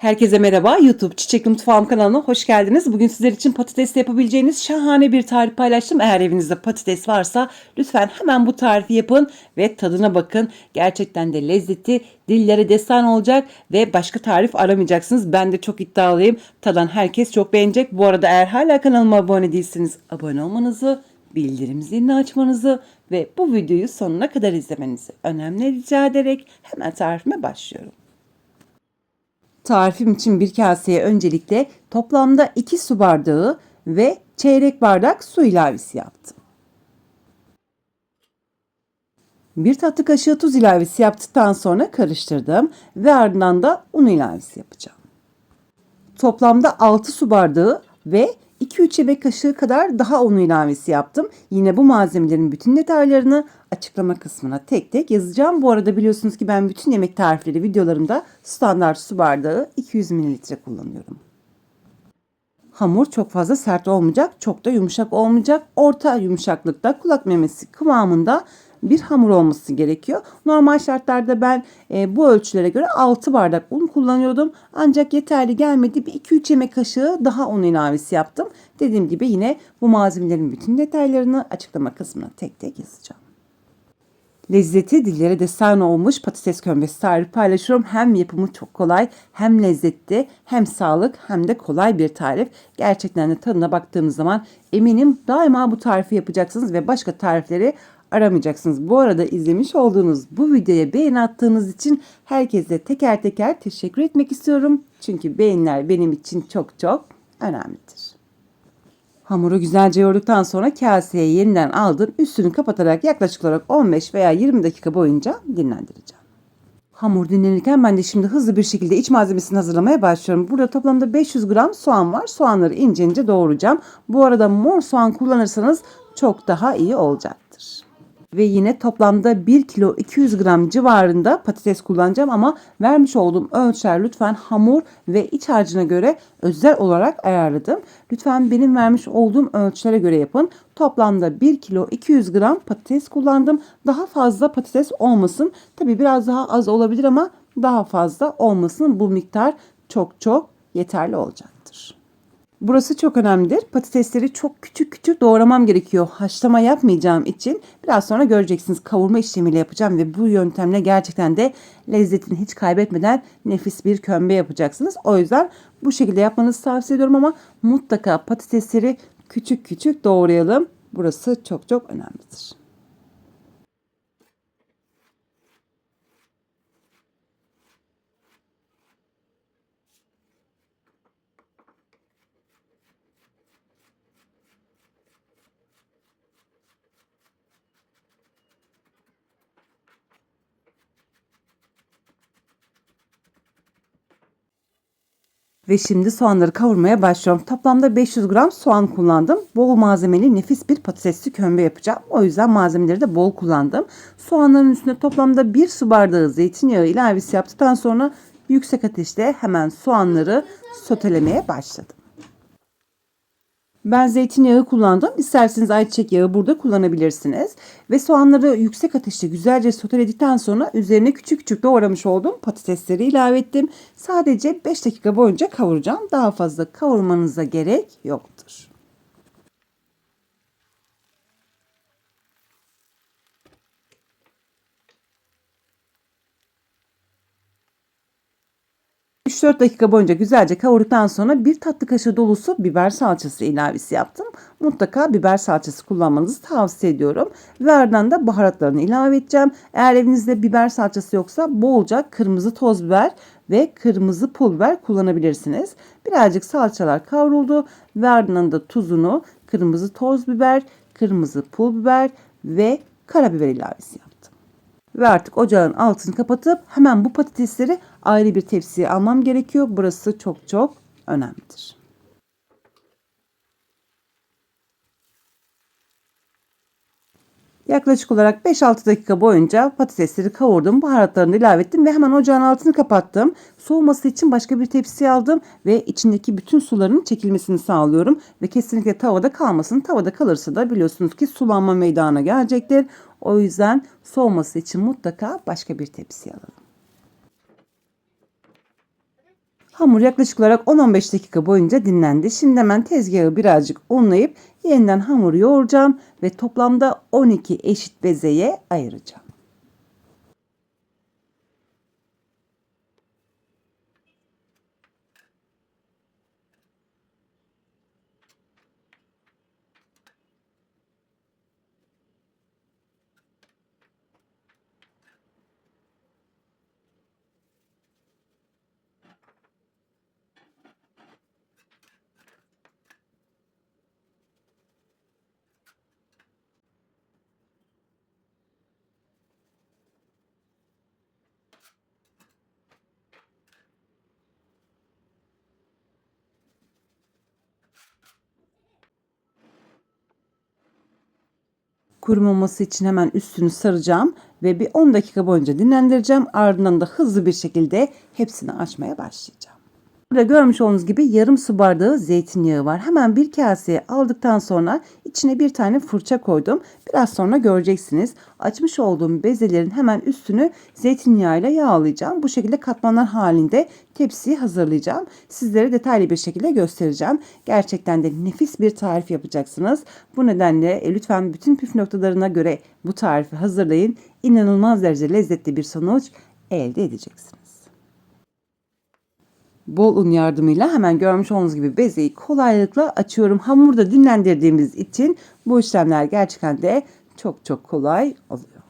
Herkese merhaba. YouTube Çiçek Mutfağım kanalına hoş geldiniz. Bugün sizler için patatesle yapabileceğiniz şahane bir tarif paylaştım. Eğer evinizde patates varsa lütfen hemen bu tarifi yapın ve tadına bakın. Gerçekten de lezzeti dillere destan olacak ve başka tarif aramayacaksınız. Ben de çok iddialıyım. Tadan herkes çok beğenecek. Bu arada eğer hala kanalıma abone değilseniz abone olmanızı, bildirim zilini açmanızı ve bu videoyu sonuna kadar izlemenizi önemli rica ederek hemen tarifime başlıyorum. Tarifim için bir kaseye öncelikle toplamda 2 su bardağı ve çeyrek bardak su ilavesi yaptım. Bir tatlı kaşığı tuz ilavesi yaptıktan sonra karıştırdım ve ardından da un ilavesi yapacağım. Toplamda 6 su bardağı ve 2-3 yemek kaşığı kadar daha un ilavesi yaptım. Yine bu malzemelerin bütün detaylarını açıklama kısmına tek tek yazacağım. Bu arada biliyorsunuz ki ben bütün yemek tarifleri videolarımda standart su bardağı 200 ml kullanıyorum. Hamur çok fazla sert olmayacak, çok da yumuşak olmayacak. Orta yumuşaklıkta kulak memesi kıvamında bir hamur olması gerekiyor. Normal şartlarda ben e, bu ölçülere göre 6 bardak un kullanıyordum. Ancak yeterli gelmedi. Bir 2-3 yemek kaşığı daha un ilavesi yaptım. Dediğim gibi yine bu malzemelerin bütün detaylarını açıklama kısmına tek tek yazacağım. Lezzeti dillere destan olmuş patates kömbesi tarifi paylaşıyorum. Hem yapımı çok kolay, hem lezzetli, hem sağlık, hem de kolay bir tarif. Gerçekten de tadına baktığınız zaman eminim daima bu tarifi yapacaksınız ve başka tarifleri aramayacaksınız. Bu arada izlemiş olduğunuz bu videoya beğeni attığınız için herkese teker teker teşekkür etmek istiyorum. Çünkü beğeniler benim için çok çok önemlidir. Hamuru güzelce yoğurduktan sonra kaseye yeniden aldım. Üstünü kapatarak yaklaşık olarak 15 veya 20 dakika boyunca dinlendireceğim. Hamur dinlenirken ben de şimdi hızlı bir şekilde iç malzemesini hazırlamaya başlıyorum. Burada toplamda 500 gram soğan var. Soğanları ince ince doğrayacağım. Bu arada mor soğan kullanırsanız çok daha iyi olacaktır. Ve yine toplamda 1 kilo 200 gram civarında patates kullanacağım ama vermiş olduğum ölçüler lütfen hamur ve iç harcına göre özel olarak ayarladım. Lütfen benim vermiş olduğum ölçülere göre yapın. Toplamda 1 kilo 200 gram patates kullandım. Daha fazla patates olmasın. Tabi biraz daha az olabilir ama daha fazla olmasın. Bu miktar çok çok yeterli olacaktır. Burası çok önemlidir. Patatesleri çok küçük küçük doğramam gerekiyor. Haşlama yapmayacağım için biraz sonra göreceksiniz. Kavurma işlemiyle yapacağım ve bu yöntemle gerçekten de lezzetini hiç kaybetmeden nefis bir kömbe yapacaksınız. O yüzden bu şekilde yapmanızı tavsiye ediyorum ama mutlaka patatesleri küçük küçük doğrayalım. Burası çok çok önemlidir. Ve şimdi soğanları kavurmaya başlıyorum. Toplamda 500 gram soğan kullandım. Bol malzemeli nefis bir patatesli kömbe yapacağım. O yüzden malzemeleri de bol kullandım. Soğanların üstüne toplamda 1 su bardağı zeytinyağı ilavesi yaptıktan sonra yüksek ateşte hemen soğanları sotelemeye başladım. Ben zeytinyağı kullandım. İsterseniz ayçiçek yağı burada kullanabilirsiniz. Ve soğanları yüksek ateşte güzelce soteledikten sonra üzerine küçük küçük doğramış olduğum patatesleri ilave ettim. Sadece 5 dakika boyunca kavuracağım. Daha fazla kavurmanıza gerek yoktur. ...3-4 dakika boyunca güzelce kavurduktan sonra bir tatlı kaşığı dolusu biber salçası ilavesi yaptım. Mutlaka biber salçası kullanmanızı tavsiye ediyorum. Ve ardından da baharatlarını ilave edeceğim. Eğer evinizde biber salçası yoksa bolca kırmızı toz biber ve kırmızı pul biber kullanabilirsiniz. Birazcık salçalar kavruldu ve ardından da tuzunu, kırmızı toz biber, kırmızı pul biber ve karabiber ilavesi yaptım. Ve artık ocağın altını kapatıp hemen bu patatesleri ayrı bir tepsiye almam gerekiyor. Burası çok çok önemlidir. Yaklaşık olarak 5-6 dakika boyunca patatesleri kavurdum, baharatlarını ilave ettim ve hemen ocağın altını kapattım. Soğuması için başka bir tepsiye aldım ve içindeki bütün suların çekilmesini sağlıyorum ve kesinlikle tavada kalmasın. Tavada kalırsa da biliyorsunuz ki sulanma meydana gelecektir. O yüzden soğuması için mutlaka başka bir tepsiye alalım. Hamur yaklaşık olarak 10-15 dakika boyunca dinlendi. Şimdi hemen tezgahı birazcık unlayıp yeniden hamuru yoğuracağım ve toplamda 12 eşit bezeye ayıracağım. Kurumaması için hemen üstünü saracağım ve bir 10 dakika boyunca dinlendireceğim. Ardından da hızlı bir şekilde hepsini açmaya başlayacağım. Burada görmüş olduğunuz gibi yarım su bardağı zeytinyağı var. Hemen bir kaseye aldıktan sonra içine bir tane fırça koydum. Biraz sonra göreceksiniz. Açmış olduğum bezelerin hemen üstünü zeytinyağıyla yağlayacağım. Bu şekilde katmanlar halinde tepsiyi hazırlayacağım. Sizlere detaylı bir şekilde göstereceğim. Gerçekten de nefis bir tarif yapacaksınız. Bu nedenle e, lütfen bütün püf noktalarına göre bu tarifi hazırlayın. İnanılmaz derece lezzetli bir sonuç elde edeceksiniz. Bol un yardımıyla hemen görmüş olduğunuz gibi bezeyi kolaylıkla açıyorum. Hamurda dinlendirdiğimiz için bu işlemler gerçekten de çok çok kolay oluyor.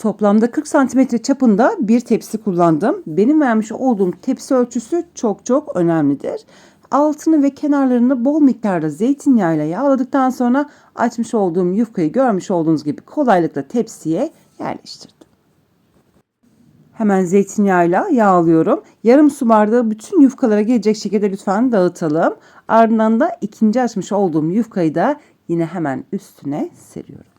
Toplamda 40 santimetre çapında bir tepsi kullandım. Benim vermiş olduğum tepsi ölçüsü çok çok önemlidir. Altını ve kenarlarını bol miktarda zeytinyağıyla yağladıktan sonra açmış olduğum yufkayı görmüş olduğunuz gibi kolaylıkla tepsiye yerleştirdim. Hemen zeytinyağıyla yağlıyorum. Yarım su bardağı bütün yufkalara gelecek şekilde lütfen dağıtalım. Ardından da ikinci açmış olduğum yufkayı da yine hemen üstüne seriyorum.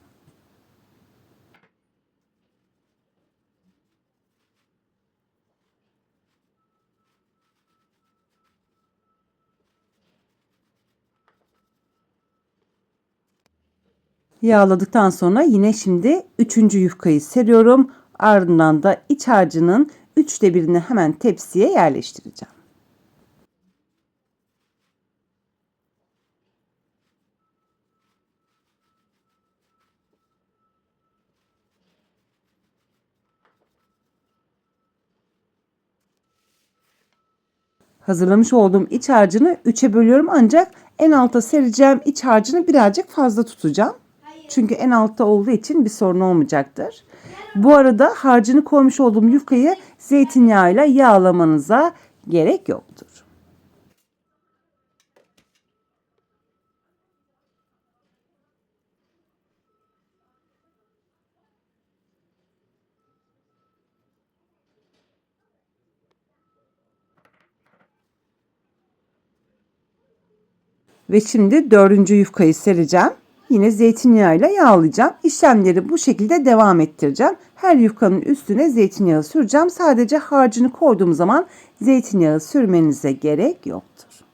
Yağladıktan sonra yine şimdi üçüncü yufkayı seriyorum. Ardından da iç harcının üçte birini hemen tepsiye yerleştireceğim. Hazırlamış olduğum iç harcını 3'e bölüyorum ancak en alta sereceğim iç harcını birazcık fazla tutacağım. Çünkü en altta olduğu için bir sorun olmayacaktır. Bu arada harcını koymuş olduğum yufkayı zeytinyağıyla yağlamanıza gerek yoktur. Ve şimdi dördüncü yufkayı sereceğim. Yine zeytinyağıyla yağlayacağım. İşlemleri bu şekilde devam ettireceğim. Her yufkanın üstüne zeytinyağı süreceğim. Sadece harcını koyduğum zaman zeytinyağı sürmenize gerek yoktur.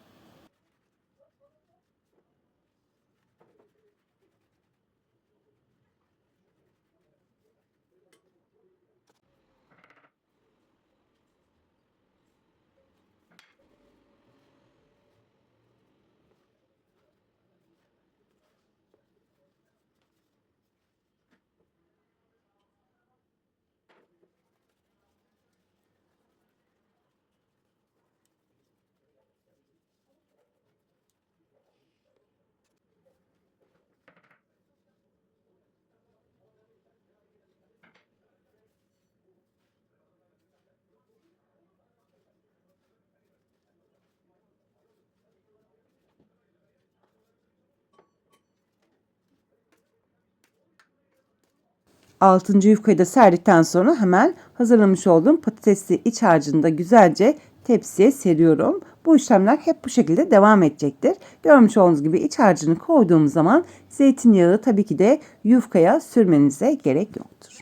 Altıncı yufkayı da serdikten sonra hemen hazırlamış olduğum patatesli iç harcını da güzelce tepsiye seriyorum. Bu işlemler hep bu şekilde devam edecektir. Görmüş olduğunuz gibi iç harcını koyduğum zaman zeytinyağı tabii ki de yufkaya sürmenize gerek yoktur.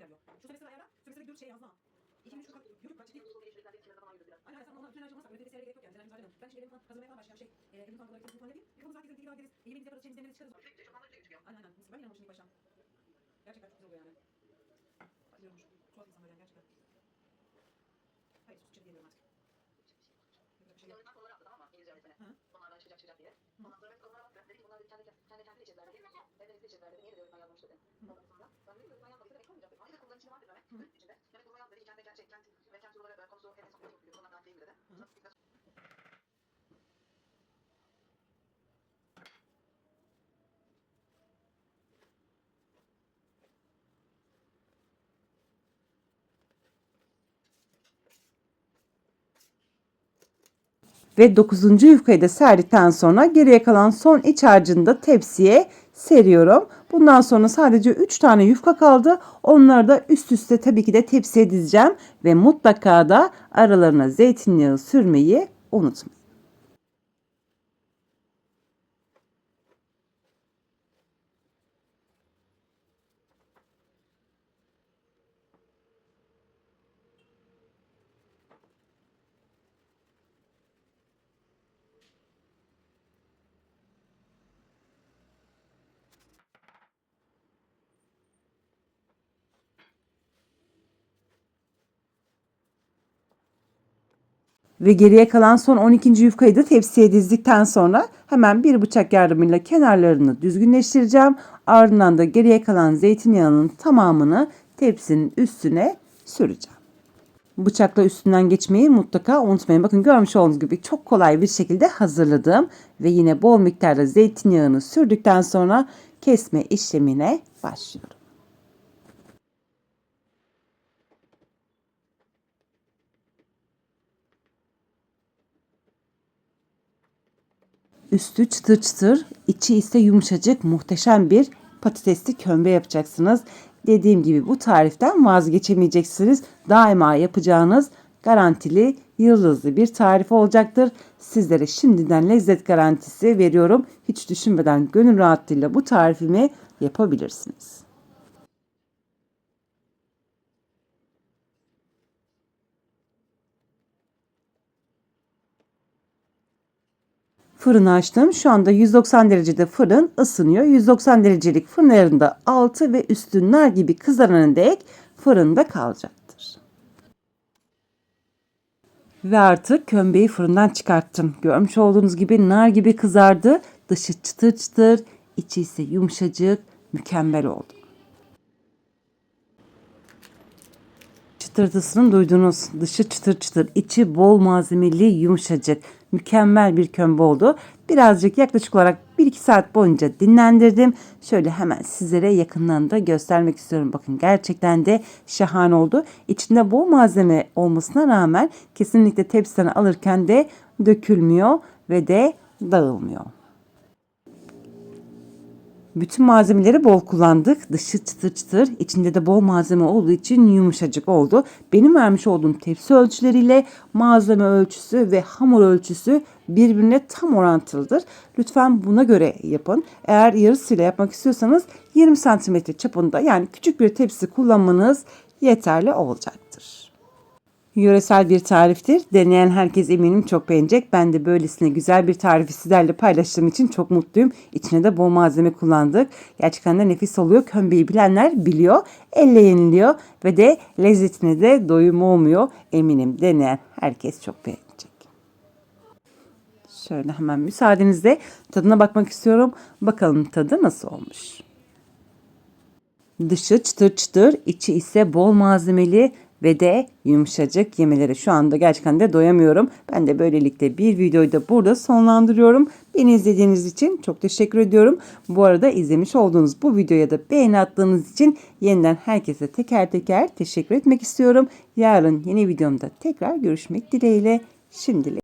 Yani. Bir şey yok yaptım. Kendisi uyarıyor. Şu semestr ayarla. Semestre gidiyoruz şey yazma. İkinci şu kadar. Yok kaç değil. Aynen sen ona bütün olmazsa böyle seyreye gerek yok yani. Sen harcayalım. Ben şimdi benim hazırlamaya falan başlayacağım. Şey, e, elim falan kolay falan yapayım. Yapalım herkesin tekrar ederiz. Yemeğimizi yaparız, şeyimizi demleriz çıkarız. Aynen aynen. Ben inanmışım ilk başta. Gerçekten çok güzel oluyor yani. Bayılıyormuş. Tuhaf insan böyle yani gerçekten. Hayır, Türkçe diyemiyorum artık. Yapacak bir şey yok. Onlardan çıkacak çıkacak diye. Ondan sonra ben onlara Ve 9. yufkayı da serdikten sonra geriye kalan son iç harcını da tepsiye seriyorum. Bundan sonra sadece 3 tane yufka kaldı. Onları da üst üste tabii ki de tepsiye dizeceğim. Ve mutlaka da aralarına zeytinyağı sürmeyi unutmayın. Ve geriye kalan son 12. yufkayı da tepsiye dizdikten sonra hemen bir bıçak yardımıyla kenarlarını düzgünleştireceğim. Ardından da geriye kalan zeytinyağının tamamını tepsinin üstüne süreceğim. Bıçakla üstünden geçmeyi mutlaka unutmayın. Bakın görmüş olduğunuz gibi çok kolay bir şekilde hazırladım. Ve yine bol miktarda zeytinyağını sürdükten sonra kesme işlemine başlıyorum. Üstü çıtır çıtır, içi ise yumuşacık, muhteşem bir patatesli kömbe yapacaksınız. Dediğim gibi bu tariften vazgeçemeyeceksiniz. Daima yapacağınız garantili, yıldızlı bir tarif olacaktır. Sizlere şimdiden lezzet garantisi veriyorum. Hiç düşünmeden gönül rahatlığıyla bu tarifimi yapabilirsiniz. Fırını açtım. Şu anda 190 derecede fırın ısınıyor. 190 derecelik fırın ayarında altı ve üstü nar gibi kızarana dek fırında kalacaktır. Ve artık kömbeyi fırından çıkarttım. Görmüş olduğunuz gibi nar gibi kızardı. Dışı çıtır çıtır, içi ise yumuşacık, mükemmel oldu. çıtırtısını duydunuz. Dışı çıtır çıtır, içi bol malzemeli, yumuşacık. Mükemmel bir kömbe oldu. Birazcık yaklaşık olarak 1-2 saat boyunca dinlendirdim. Şöyle hemen sizlere yakından da göstermek istiyorum. Bakın gerçekten de şahane oldu. İçinde bol malzeme olmasına rağmen kesinlikle tepsiden alırken de dökülmüyor ve de dağılmıyor. Bütün malzemeleri bol kullandık. Dışı çıtır çıtır, içinde de bol malzeme olduğu için yumuşacık oldu. Benim vermiş olduğum tepsi ölçüleriyle malzeme ölçüsü ve hamur ölçüsü birbirine tam orantılıdır. Lütfen buna göre yapın. Eğer yarısıyla yapmak istiyorsanız 20 cm çapında yani küçük bir tepsi kullanmanız yeterli olacaktır. Yöresel bir tariftir. Deneyen herkes eminim çok beğenecek. Ben de böylesine güzel bir tarifi sizlerle paylaştığım için çok mutluyum. İçine de bol malzeme kullandık. Gerçekten de nefis oluyor. Kömbeyi bilenler biliyor. Elle yeniliyor ve de lezzetine de doyum olmuyor. Eminim deneyen herkes çok beğenecek. Şöyle hemen müsaadenizle tadına bakmak istiyorum. Bakalım tadı nasıl olmuş. Dışı çıtır çıtır, içi ise bol malzemeli ve de yumuşacık yemeleri. Şu anda gerçekten de doyamıyorum. Ben de böylelikle bir videoyu da burada sonlandırıyorum. Beni izlediğiniz için çok teşekkür ediyorum. Bu arada izlemiş olduğunuz bu videoya da beğeni attığınız için yeniden herkese teker teker teşekkür etmek istiyorum. Yarın yeni videomda tekrar görüşmek dileğiyle. Şimdilik